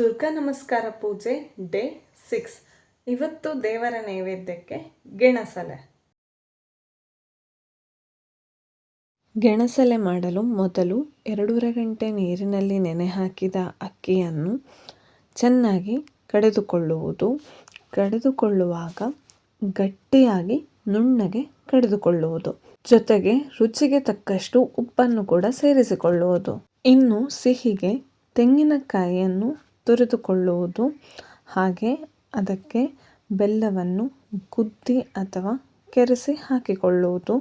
ದುರ್ಗಾ ನಮಸ್ಕಾರ ಪೂಜೆ day six. ಇವತ್ತು ದೇವರ ನೈವೇದ್ಯಕ್ಕೆ ಗೆಣಸಲೆ. ಗೆಣಸಲೆ ಮಾಡಲು ಮೊದಲು ಎರಡೂವರೆ ಗಂಟೆ ನೀರಿನಲ್ಲಿ ನೆನೆ ಹಾಕಿದ ಅಕ್ಕಿಯನ್ನು ಚೆನ್ನಾಗಿ ಕಡೆದುಕೊಳ್ಳುವುದು. ಕಡೆದುಕೊಳ್ಳುವಾಗ ಗಟ್ಟಿಯಾಗಿ ನುಣ್ಣಗೆ ಕಡಿದುಕೊಳ್ಳುವುದು. ಜೊತೆಗೆ ರುಚಿಗೆ ತಕ್ಕಷ್ಟು ಉಪ್ಪನ್ನು ಕೂಡ ಸೇರಿಸಿಕೊಳ್ಳುವುದು. ಇನ್ನು ಸಿಹಿಗೆ ತೆಂಗಿನಕಾಯಿಯನ್ನು ತುರಿದುಕೊಳ್ಳುವುದು. ಹಾಗೆ ಅದಕ್ಕೆ ಬೆಲ್ಲವನ್ನು ಗುದ್ದಿ ಅಥವಾ ಕೆರೆಸಿ ಹಾಕಿಕೊಳ್ಳುವುದು.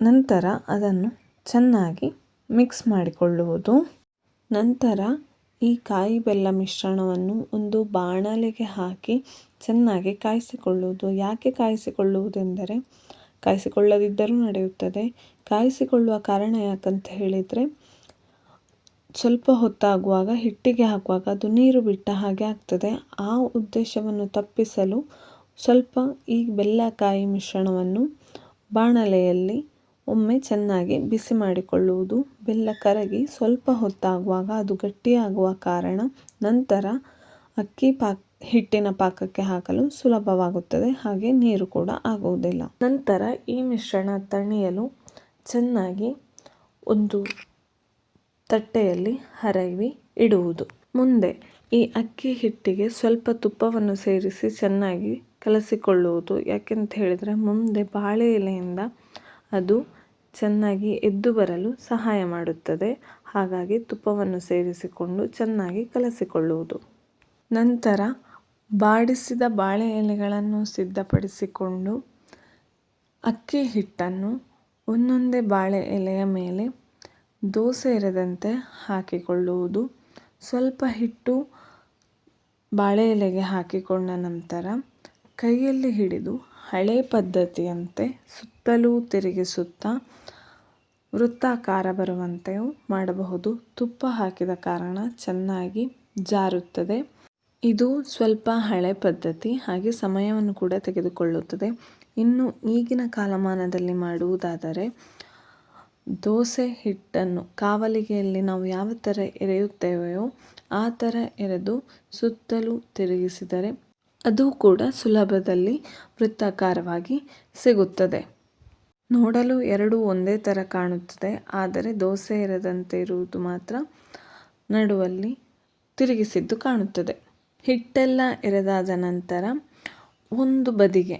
ನಂತರ ಅದನ್ನು ಚೆನ್ನಾಗಿ ಮಿಕ್ಸ್ ಮಾಡಿಕೊಳ್ಳುವುದು. ನಂತರ ಈ ಕಾಯಿ ಬೆಲ್ಲ ಮಿಶ್ರಣವನ್ನು ಒಂದು ಬಾಣಲೆಗೆ ಹಾಕಿ ಚೆನ್ನಾಗಿ ಕಾಯಿಸಿಕೊಳ್ಳುವುದು. ಯಾಕೆ ಕಾಯಿಸಿಕೊಳ್ಳುವುದೆಂದರೆ ಕಾಯಿಸಿಕೊಳ್ಳದಿದ್ದರೂ ನಡೆಯುತ್ತದೆ. ಕಾಯಿಸಿಕೊಳ್ಳುವ ಕಾರಣ ಯಾಕಂತ ಹೇಳಿದರೆ ಸ್ವಲ್ಪ ಹೊತ್ತಾಗುವಾಗ, ಹಿಟ್ಟಿಗೆ ಹಾಕುವಾಗ ಅದು ನೀರು ಬಿಟ್ಟ ಹಾಗೆ ಆಗ್ತದೆ. ಆ ಉದ್ದೇಶವನ್ನು ತಪ್ಪಿಸಲು ಸ್ವಲ್ಪ ಈ ಬೆಲ್ಲಕಾಯಿ ಮಿಶ್ರಣವನ್ನು ಬಾಣಲೆಯಲ್ಲಿ ಒಮ್ಮೆ ಚೆನ್ನಾಗಿ ಬಿಸಿ ಮಾಡಿಕೊಳ್ಳುವುದು ಬೆಲ್ಲ ಕರಗಿ ಸ್ವಲ್ಪ ಹೊತ್ತಾಗುವಾಗ ಅದು ಗಟ್ಟಿಯಾಗುವ ಕಾರಣ ನಂತರ ಅಕ್ಕಿ ಪಾಕ, ಹಿಟ್ಟಿನ ಪಾಕಕ್ಕೆ ಹಾಕಲು ಸುಲಭವಾಗುತ್ತದೆ. ಹಾಗೆ ನೀರು ಕೂಡ ಆಗುವುದಿಲ್ಲ. ನಂತರ ಈ ಮಿಶ್ರಣ ತಣಿಯಲು ಚೆನ್ನಾಗಿ ಒಂದು ತಟ್ಟೆಯಲ್ಲಿ ಹರವಿ ಇಡುವುದು. ಮುಂದೆ ಈ ಅಕ್ಕಿ ಹಿಟ್ಟಿಗೆ ಸ್ವಲ್ಪ ತುಪ್ಪವನ್ನು ಸೇರಿಸಿ ಚೆನ್ನಾಗಿ ಕಲಸಿಕೊಳ್ಳುವುದು. ಯಾಕೆಂತ ಹೇಳಿದರೆ ಮುಂದೆ ಬಾಳೆ ಎಲೆಯಿಂದ ಅದು ಚೆನ್ನಾಗಿ ಎದ್ದು ಬರಲು ಸಹಾಯ ಮಾಡುತ್ತದೆ. ಹಾಗಾಗಿ ತುಪ್ಪವನ್ನು ಸೇರಿಸಿಕೊಂಡು ಚೆನ್ನಾಗಿ ಕಲಸಿಕೊಳ್ಳುವುದು. ನಂತರ ಬಾಡಿಸಿದ ಬಾಳೆ ಎಲೆಗಳನ್ನು ಸಿದ್ಧಪಡಿಸಿಕೊಂಡು ಅಕ್ಕಿ ಹಿಟ್ಟನ್ನು ಒಂದೊಂದೇ ಬಾಳೆ ಎಲೆಯ ಮೇಲೆ ದೋಸೆ ಇರದಂತೆ ಹಾಕಿಕೊಳ್ಳುವುದು. ಸ್ವಲ್ಪ ಹಿಟ್ಟು ಬಾಳೆ ಎಲೆಗೆ ಹಾಕಿಕೊಂಡ ನಂತರ ಕೈಯಲ್ಲಿ ಹಿಡಿದು ಹಳೆ ಪದ್ಧತಿಯಂತೆ ಸುತ್ತಲೂ ತಿರುಗಿಸುತ್ತಾ ವೃತ್ತಾಕಾರ ಬರುವಂತೆಯೂ ಮಾಡಬಹುದು. ತುಪ್ಪ ಹಾಕಿದ ಕಾರಣ ಚೆನ್ನಾಗಿ ಜಾರುತ್ತದೆ. ಇದು ಸ್ವಲ್ಪ ಹಳೆ ಪದ್ಧತಿ, ಹಾಗೆ ಸಮಯವನ್ನು ಕೂಡ ತೆಗೆದುಕೊಳ್ಳುತ್ತದೆ. ಇನ್ನು ಈಗಿನ ಕಾಲಮಾನದಲ್ಲಿ ಮಾಡುವುದಾದರೆ ದೋಸೆ ಹಿಟ್ಟನ್ನು ಕಾವಲಿಗೆಯಲ್ಲಿ ನಾವು ಯಾವ ಥರ ಎರೆಯುತ್ತೇವೆಯೋ ಆ ಥರ ಎರೆದು ಸುತ್ತಲೂ ತಿರುಗಿಸಿದರೆ ಅದು ಕೂಡ ಸುಲಭದಲ್ಲಿ ವೃತ್ತಾಕಾರವಾಗಿ ಸಿಗುತ್ತದೆ. ನೋಡಲು ಎರಡು ಒಂದೇ ಥರ ಕಾಣುತ್ತದೆ, ಆದರೆ ದೋಸೆ ಎರೆದಂತೆ ಇರುವುದು ಮಾತ್ರ ನಡುವಲ್ಲಿ ತಿರುಗಿಸಿದ್ದು ಕಾಣುತ್ತದೆ. ಹಿಟ್ಟೆಲ್ಲ ಎರೆದಾದ ನಂತರ ಒಂದು ಬದಿಗೆ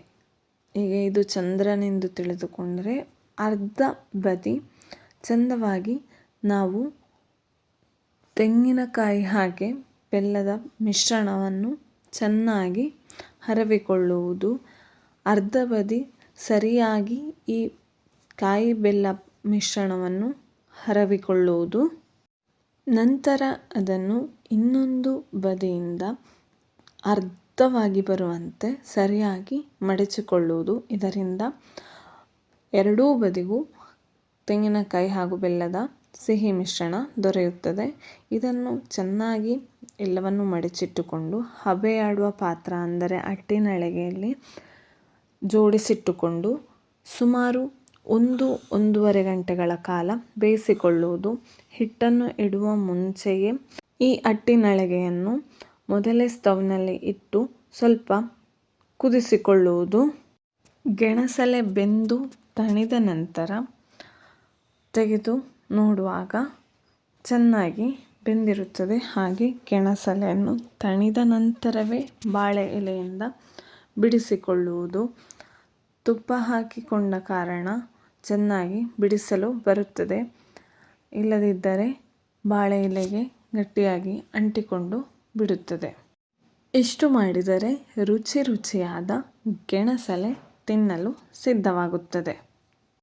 ಈಗ ಇದು ಚಂದ್ರನೆಂದು ತಿಳಿದುಕೊಂಡರೆ ಅರ್ಧ ಬದಿ ಚಂದವಾಗಿ ನಾವು ತೆಂಗಿನಕಾಯಿ ಹಾಗೆ ಬೆಲ್ಲದ ಮಿಶ್ರಣವನ್ನು ಚೆನ್ನಾಗಿ ಹರವಿಕೊಳ್ಳುವುದು. ಅರ್ಧ ಬದಿ ಸರಿಯಾಗಿ ಈ ಕಾಯಿ ಬೆಲ್ಲ ಮಿಶ್ರಣವನ್ನು ಹರವಿಕೊಳ್ಳುವುದು. ನಂತರ ಅದನ್ನು ಇನ್ನೊಂದು ಬದಿಯಿಂದ ಅರ್ಧವಾಗಿ ಬರುವಂತೆ ಸರಿಯಾಗಿ ಮಡಚಿಕೊಳ್ಳುವುದು. ಇದರಿಂದ ಎರಡೂ ಬದಿಗೂ ತೆಂಗಿನಕಾಯಿ ಹಾಗೂ ಬೆಲ್ಲದ ಸಿಹಿ ಮಿಶ್ರಣ ದೊರೆಯುತ್ತದೆ. ಇದನ್ನು ಚೆನ್ನಾಗಿ ಎಲ್ಲವನ್ನು ಮಡಚಿಟ್ಟುಕೊಂಡು ಹಬೆಯಾಡುವ ಪಾತ್ರ ಅಂದರೆ ಅಟ್ಟಿನಳಿಗೆಯಲ್ಲಿ ಜೋಡಿಸಿಟ್ಟುಕೊಂಡು ಸುಮಾರು ಒಂದು ಒಂದೂವರೆ ಗಂಟೆಗಳ ಕಾಲ ಬೇಯಿಸಿಕೊಳ್ಳುವುದು ಹಿಟ್ಟನ್ನು ಇಡುವ ಮುಂಚೆಯೇ ಈ ಅಟ್ಟಿನಳಿಗೆಯನ್ನು ಮೊದಲೇ ಸ್ಟವ್ನಲ್ಲಿ ಇಟ್ಟು ಸ್ವಲ್ಪ ಕುದಿಸಿಕೊಳ್ಳುವುದು. ಗೆಣಸಲೆ ಬೆಂದು ತಣಿದ ನಂತರ ತೆಗೆದು ನೋಡುವಾಗ ಚೆನ್ನಾಗಿ ಬೆಂದಿರುತ್ತದೆ. ಹಾಗೆ ಗೆಣಸಲೆಯನ್ನು ತಣಿದ ನಂತರವೇ ಬಾಳೆ ಎಲೆಯಿಂದ ಬಿಡಿಸಿಕೊಳ್ಳುವುದು. ತುಪ್ಪ ಹಾಕಿಕೊಂಡ ಕಾರಣ ಚೆನ್ನಾಗಿ ಬಿಡಿಸಲು ಬರುತ್ತದೆ. ಇಲ್ಲದಿದ್ದರೆ ಬಾಳೆ ಎಲೆಗೆ ಗಟ್ಟಿಯಾಗಿ ಅಂಟಿಕೊಂಡು ಬಿಡುತ್ತದೆ. ಇಷ್ಟು ಮಾಡಿದರೆ ರುಚಿ ರುಚಿಯಾದ ಗೆಣಸಲೆ ತಿನ್ನಲು ಸಿದ್ಧವಾಗುತ್ತದೆ.